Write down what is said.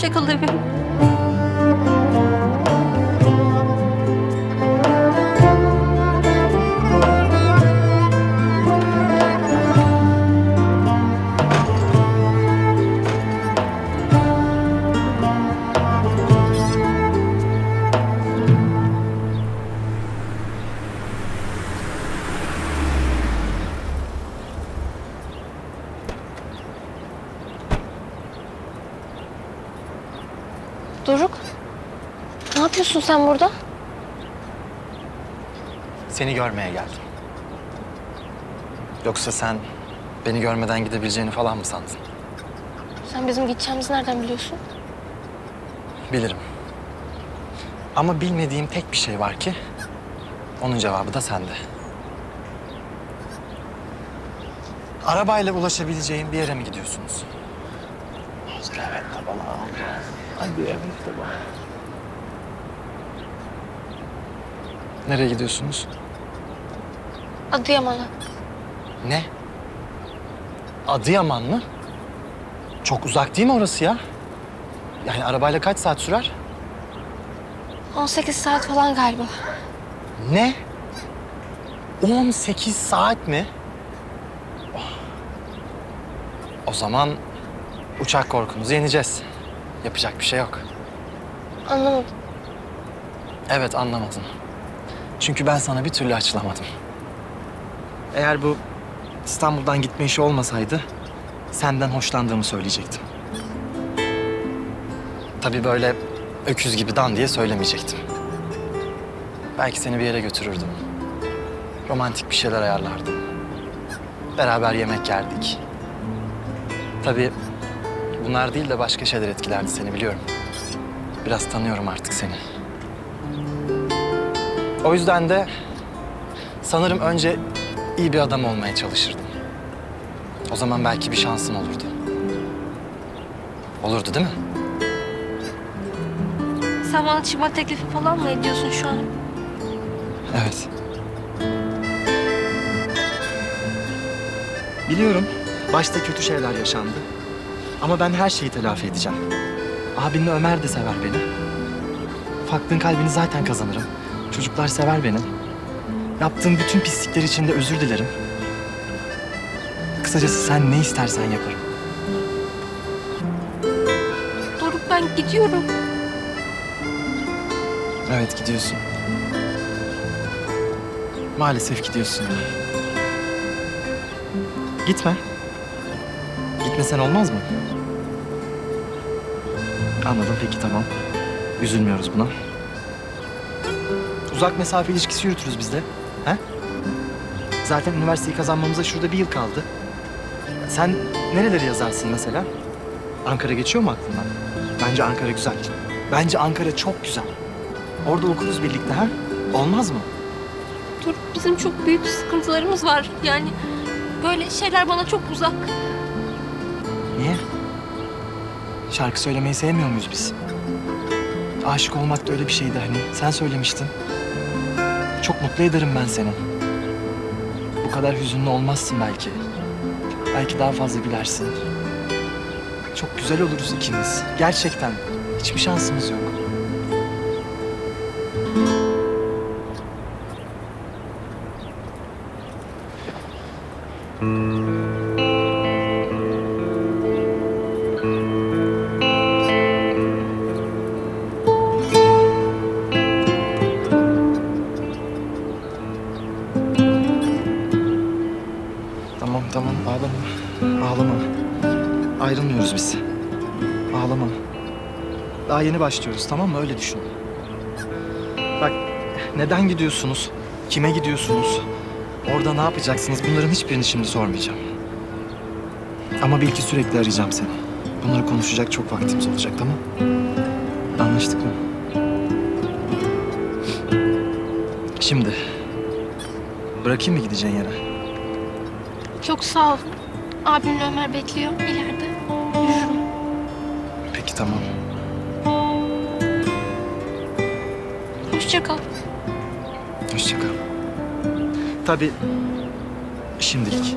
Hoşça kal yapıyorsun sen burada? Seni görmeye geldim. Yoksa sen beni görmeden gidebileceğini falan mı sandın? Sen bizim gideceğimizi nereden biliyorsun? Bilirim. Ama bilmediğim tek bir şey var ki onun cevabı da sende. Arabayla ulaşabileceğin bir yere mi gidiyorsunuz? Evet bana. Hadi evet bana. Nereye gidiyorsunuz? Adıyaman'a. Ne? Adıyaman mı? Çok uzak değil mi orası ya? Yani arabayla kaç saat sürer? 18 saat falan galiba. Ne? 18 saat mi? Oh. O zaman uçak korkumuzu yeneceğiz. Yapacak bir şey yok. Anlamadım. Evet anlamadın. Çünkü ben sana bir türlü açılamadım. Eğer bu İstanbul'dan gitme işi olmasaydı senden hoşlandığımı söyleyecektim. Tabii böyle öküz gibi dan diye söylemeyecektim. Belki seni bir yere götürürdüm. Romantik bir şeyler ayarlardım. Beraber yemek yerdik. Tabii bunlar değil de başka şeyler etkilerdi seni biliyorum. Biraz tanıyorum artık seni. O yüzden de sanırım önce iyi bir adam olmaya çalışırdım. O zaman belki bir şansım olurdu. Olurdu değil mi? Sen bana çıkma teklifi falan mı ediyorsun şu an? Evet. Biliyorum başta kötü şeyler yaşandı. Ama ben her şeyi telafi edeceğim. Abinle Ömer de sever beni. Faklığın kalbini zaten kazanırım. Çocuklar sever beni. Yaptığım bütün pislikler için de özür dilerim. Kısacası sen ne istersen yaparım. Doruk ben gidiyorum. Evet gidiyorsun. Maalesef gidiyorsun. Gitme. Gitmesen olmaz mı? Anladım peki tamam. Üzülmüyoruz buna. Uzak mesafe ilişkisi yürütürüz biz de. He? Zaten üniversiteyi kazanmamıza şurada bir yıl kaldı. Sen nereleri yazarsın mesela? Ankara geçiyor mu aklından? Bence Ankara güzel. Bence Ankara çok güzel. Orada okuruz birlikte ha? Olmaz mı? Doruk bizim çok büyük sıkıntılarımız var. Yani böyle şeyler bana çok uzak. Niye? Şarkı söylemeyi sevmiyor muyuz biz? Aşık olmak da öyle bir şeydi hani. Sen söylemiştin. Çok mutlu ederim ben seni. Bu kadar hüzünlü olmazsın belki. Belki daha fazla gülersin. Çok güzel oluruz ikimiz. Gerçekten. Hiçbir şansımız yok. Tamam tamam ağlama. Ağlama. Ayrılmıyoruz biz. Ağlama. Daha yeni başlıyoruz tamam mı? Öyle düşün. Bak neden gidiyorsunuz? Kime gidiyorsunuz? Orada ne yapacaksınız? Bunların hiçbirini şimdi sormayacağım. Ama bil ki sürekli arayacağım seni. Bunları konuşacak çok vaktimiz olacak tamam Anlaştık mı? Şimdi bırakayım mı gideceğin yere? Çok sağ ol. Abimle Ömer bekliyor ileride. Yürürüm. Peki tamam. Hoşça kal. Hoşça kal. Tabii şimdilik.